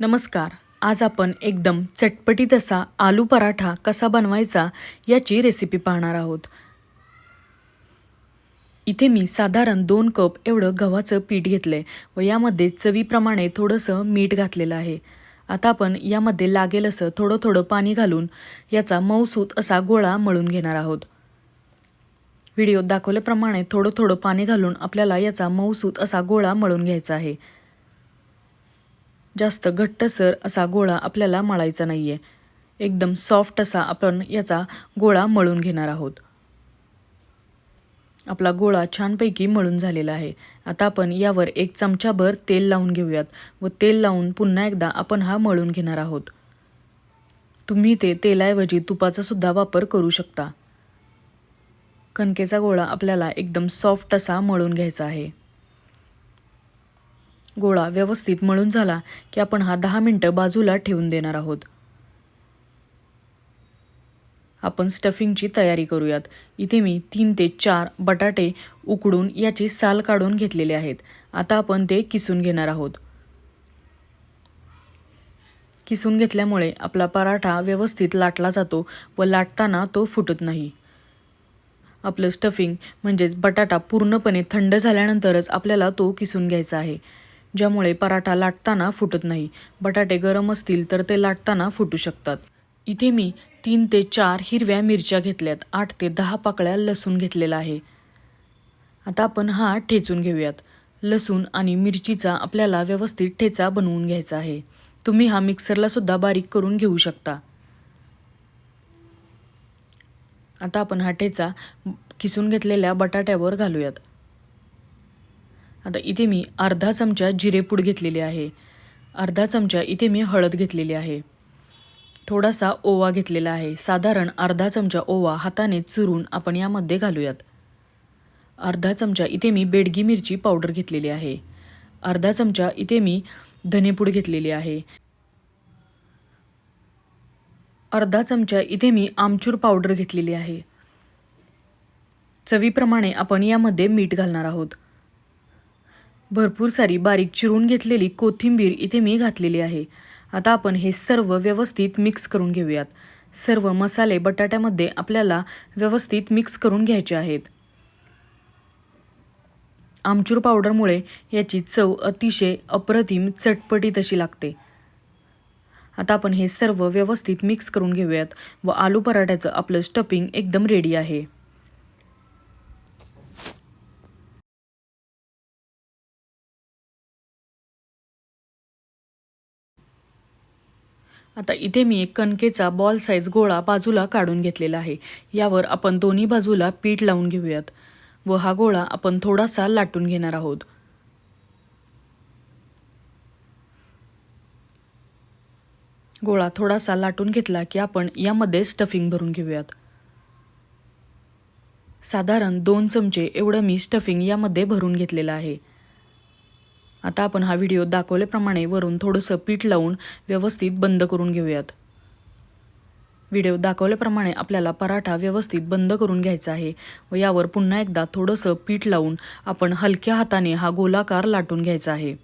नमस्कार. आज आपण एकदम चटपटीत असा आलू पराठा कसा बनवायचा याची रेसिपी पाहणार आहोत. इथे मी साधारण दोन कप एवढं गव्हाचं पीठ घेतलं आहे व यामध्ये चवीप्रमाणे थोडंसं मीठ घातलेलं आहे. आता आपण यामध्ये लागेल असं थोडं थोडं पाणी घालून याचा मऊसूत असा गोळा मळून घेणार आहोत. व्हिडिओत दाखवल्याप्रमाणे थोडं थोडं पाणी घालून आपल्याला याचा मऊसूत असा गोळा मळून घ्यायचा आहे. जास्त घट्टसर असा गोळा आपल्याला मळायचा नाही आहे एकदम सॉफ्ट असा आपण याचा गोळा मळून घेणार आहोत. आपला गोळा छानपैकी मळून झालेला आहे. आता आपण यावर एक चमचाभर तेल लावून घेऊयात व तेल लावून पुन्हा एकदा आपण हा मळून घेणार आहोत. तुम्ही ते तेलाऐवजी तुपाचा सुद्धा वापर करू शकता. कणकेचा गोळा आपल्याला एकदम सॉफ्ट असा मळून घ्यायचा आहे. गोळा व्यवस्थित मळून झाला की आपण हा दहा मिनटं बाजूला ठेवून देणार आहोत. आपण स्टफिंगची तयारी करूयात. इथे मी तीन ते चार बटाटे उकडून याची साल काढून घेतलेले आहेत. आता आपण ते किसून घेणार आहोत. किसून घेतल्यामुळे आपला पराठा व्यवस्थित लाटला जातो व लाटताना तो फुटत नाही. आपलं स्टफिंग म्हणजेच बटाटा पूर्णपणे थंड झाल्यानंतरच आपल्याला तो किसून घ्यायचा आहे. ज्यामुळे पराठा लाटताना फुटत नाही. बटाटे गरम असतील तर ते लाटताना फुटू शकतात. इथे मी तीन ते चार हिरव्या मिरच्या घेतल्यात. आठ ते दहा पाकळ्या लसूण घेतलेला आहे. आता आपण हा ठेचून घेऊयात. लसूण आणि मिरचीचा आपल्याला व्यवस्थित ठेचा बनवून घ्यायचा आहे. तुम्ही हा मिक्सरलासुद्धा बारीक करून घेऊ शकता. आता आपण हा ठेचा किसून घेतलेल्या बटाट्यावर घालूयात. आता इथे मी अर्धा चमचा जिरेपूड घेतलेली आहे. अर्धा चमचा इथे मी हळद घेतलेली आहे. थोडासा ओवा घेतलेला आहे. साधारण अर्धा चमचा ओवा हाताने चुरून आपण यामध्ये घालूयात. अर्धा चमचा इथे मी बेडगी मिरची पावडर घेतलेली आहे. अर्धा चमचा इथे मी धनेपूड घेतलेली आहे. अर्धा चमचा इथे मी आमचूर पावडर घेतलेली आहे. चवीप्रमाणे आपण यामध्ये मीठ घालणार आहोत. भरपूर सारी बारीक चिरून घेतलेली कोथिंबीर इथे मी घातलेली आहे. आता आपण हे सर्व व्यवस्थित मिक्स करून घेऊयात. सर्व मसाले बटाट्यामध्ये आपल्याला व्यवस्थित मिक्स करून घ्यायचे आहेत. आमचूर पावडरमुळे याची चव अतिशय अप्रतिम चटपटीत अशी लागते. आता आपण हे सर्व व्यवस्थित मिक्स करून घेऊयात व आलू पराठ्याचं आपलं स्टफिंग एकदम रेडी आहे. आता इथे मी एक कणकेचा बॉल साईज गोळा बाजूला काढून घेतलेला आहे. यावर आपण दोन्ही बाजूला पीठ लावून घेऊयात व हा गोळा आपण थोडासा लाटून घेणार आहोत. गोळा थोडासा लाटून घेतला की आपण यामध्ये स्टफिंग भरून घेऊयात. साधारण दोन चमचे एवढं मी स्टफिंग यामध्ये भरून घेतलेलं आहे. आता आपण हा व्हिडिओ दाखवल्याप्रमाणे वरून थोडंसं पीठ लावून व्यवस्थित बंद करून घेऊयात. व्हिडिओ दाखवल्याप्रमाणे आपल्याला पराठा व्यवस्थित बंद करून घ्यायचा आहे व यावर पुन्हा एकदा थोडंसं पीठ लावून आपण हलक्या हाताने हा गोलाकार लाटून घ्यायचा आहे.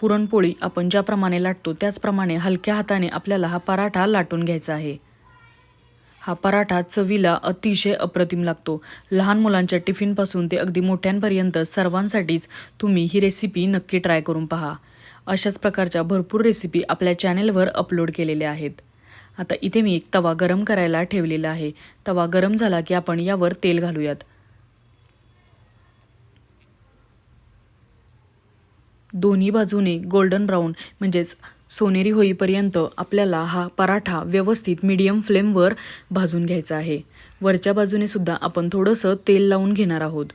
पुरणपोळी आपण ज्याप्रमाणे लाटतो त्याचप्रमाणे हलक्या हाताने आपल्याला हा पराठा लाटून घ्यायचा आहे. हा पराठा चवीला अतिशय अप्रतिम लागतो. लहान मुलांच्या टिफिनपासून ते अगदी मोठ्यांपर्यंत सर्वांसाठीच तुम्ही ही रेसिपी नक्की ट्राय करून पहा. अशाच प्रकारच्या भरपूर रेसिपी आपल्या चॅनेलवर अपलोड केलेल्या आहेत. आता इथे मी एक तवा गरम करायला ठेवलेला आहे. तवा गरम झाला की आपण यावर तेल घालूयात. दोन्ही बाजूने गोल्डन ब्राऊन म्हणजेच सोनेरी होईपर्यंत आपल्याला हा पराठा व्यवस्थित मीडियम फ्लेमवर भाजून घ्यायचा आहे. वरच्या बाजूने सुद्धा आपण थोडंसं तेल लावून घेणार आहोत.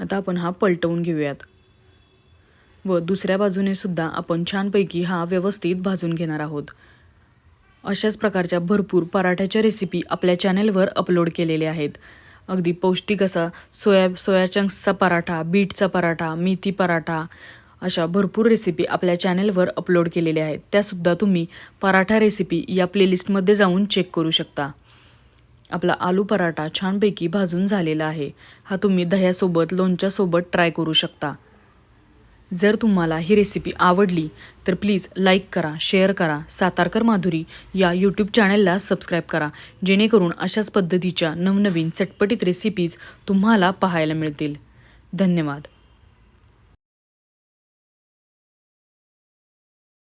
आता आपण हा पलटवून घेऊयात. व दुसऱ्या बाजूने सुद्धा आपण छानपैकी हा व्यवस्थित भाजून घेणार आहोत. अशाच प्रकारच्या भरपूर पराठ्याच्या रेसिपी आपल्या चॅनेलवर अपलोड केलेल्या आहेत. अगदी पौष्टिक असा सोया सोया चंक्सचा पराठा बीटचा पराठा मेथी पराठा अशा भरपूर रेसिपी आपल्या चॅनेलवर अपलोड केलेल्या आहेत. त्यासुद्धा तुम्ही पराठा रेसिपी या प्लेलिस्टमध्ये जाऊन चेक करू शकता. आपला आलू पराठा छानपैकी भाजून झालेला आहे. हा तुम्ही दह्यासोबत लोणच्यासोबत ट्राय करू शकता. जर तुम्हाला ही रेसिपी आवडली तर प्लीज लाईक करा शेअर करा. सातारकर माधुरी या यूट्यूब चॅनलला सबस्क्राईब करा. जेणेकरून अशाच पद्धतीच्या नवनवीन चटपटीत रेसिपीज तुम्हाला पाहायला मिळतील. धन्यवाद.